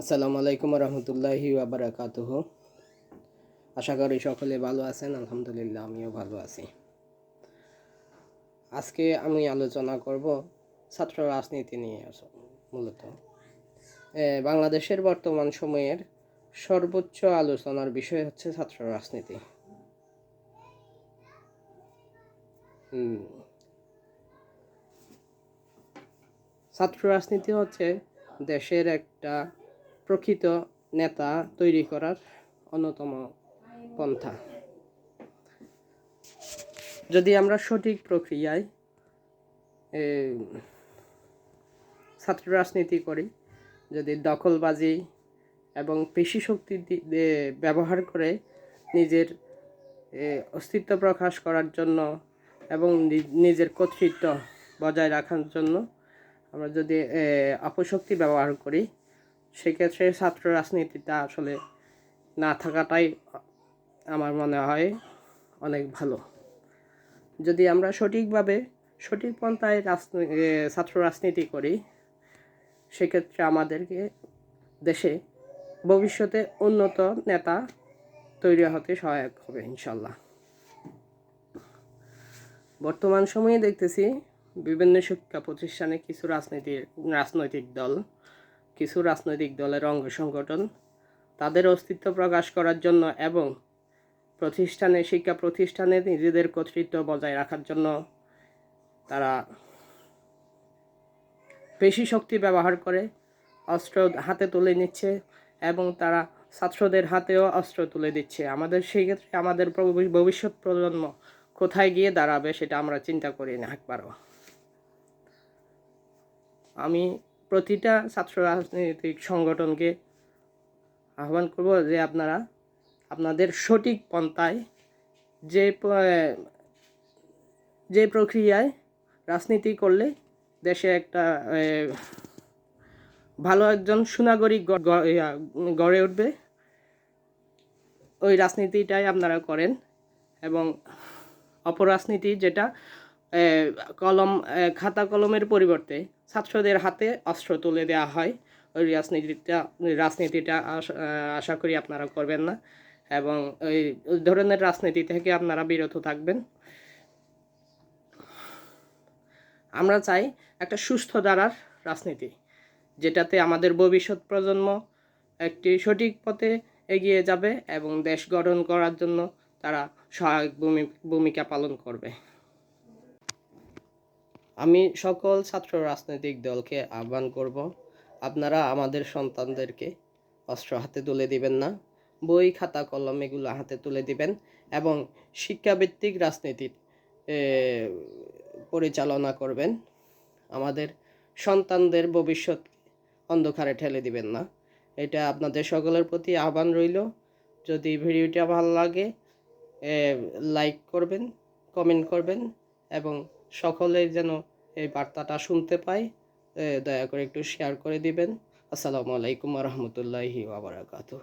আসসালামু আলাইকুম রহমতুল্লাহি আবরাকাতুহ আশা করি সকলে ভালো আছেন, আলহামদুলিল্লাহ আমিও ভালো আছি। আজকে আমি আলোচনা করব ছাত্র রাজনীতি নিয়ে মূলত। বাংলাদেশের বর্তমান সময়ের সর্বোচ্চ আলোচনার বিষয় হচ্ছে ছাত্র রাজনীতি। ছাত্র রাজনীতি হচ্ছে দেশের একটা প্রকৃত নেতা তৈরি করার অন্যতম পন্থা। যদি আমরা সঠিক প্রক্রিয়ায় ছাত্র রাজনীতি করি, যদি দখলবাজি এবং পেশি শক্তি ব্যবহার করে নিজের অস্তিত্ব প্রকাশ করার জন্য এবং নিজের কর্তৃত্ব বজায় রাখার জন্য আমরা যদি অপশক্তি ব্যবহার করি সেক্ষেত্রে ছাত্র রাজনীতিটা আসলে না থাকাটাই আমার মনে হয় অনেক ভালো। যদি আমরা সঠিকভাবে, সঠিক পন্থায় ছাত্র রাজনীতি করি, সেক্ষেত্রে আমাদেরকে দেশে ভবিষ্যতে উন্নত নেতা তৈরি হতে সহায়ক হবে ইনশাল্লাহ। বর্তমান সময়ে দেখতেছি বিভিন্ন শিক্ষা প্রতিষ্ঠানে কিছু রাজনীতির, রাজনৈতিক দল কিছু রাজনৈতিক দলের অঙ্গ সংগঠন তাদের অস্তিত্ব প্রকাশ করার জন্য এবং প্রতিষ্ঠানে, শিক্ষা প্রতিষ্ঠানে নিজেদের কর্তৃত্ব বজায় রাখার জন্য তারা বেশি শক্তি ব্যবহার করে অস্ত্র হাতে তুলে নিচ্ছে এবং তারা ছাত্রদের হাতেও অস্ত্র তুলে দিচ্ছে। আমাদের সেই ক্ষেত্রে আমাদের ভবিষ্যৎ প্রজন্ম কোথায় গিয়ে দাঁড়াবে সেটা আমরা চিন্তা করি না, একবারও। আমি প্রতিটা ছাত্র রাজনৈতিক সংগঠনকে আহ্বান করব যে আপনারা আপনাদের সঠিক পন্থায় যে যে প্রক্রিয়ায় রাজনীতি করলে দেশে একটা ভালো একজন সুনাগরিক গড়ে উঠবে। ওই রাজনীতিটাই আপনারা করেন এবং অপরাজনীতি যেটা কলম খাতা কলমের পরিবর্তে ছাত্রদের হাতে অস্ত্র তুলে দেওয়া হয়। ওই রাজনীতিটা রাজনীতিটা আশ- করি আপনারা করবেন না এবং ওই ধরনের রাজনীতি থেকে আপনারা বিরত থাকবেন। আমরা চাই একটা সুস্থ ধারার রাজনীতি, যেটাতে আমাদের ভবিষ্যৎ প্রজন্ম একটি সঠিক পথে এগিয়ে যাবে এবং দেশ গঠন করার জন্য তারা সহায়ক ভূমি- ভূমিকা পালন করবে। আমি সকল ছাত্র রাজনৈতিক দলকে আহ্বান করব, আপনারা আমাদের সন্তানদেরকে অস্ত্র হাতে তুলে দিবেন না, বই, খাতা, কলম এগুলো হাতে তুলে দিবেন এবং শিক্ষাভিত্তিক রাজনীতির পরিচালনা করবেন। আমাদের সন্তানদের ভবিষ্যৎ অন্ধকারে ঠেলে দিবেন না। এটা আপনাদের সকলের প্রতি আহ্বান রইল। যদি ভিডিওটা ভালো লাগে লাইক করবেন কমেন্ট করবেন এবং সকলে যেন এই বার্তাটা শুনতে পায় দয়া করে একটু শেয়ার করে দিবেন। আসসালামু আলাইকুম রহমতুল্লাহি ওবরাকাতুহ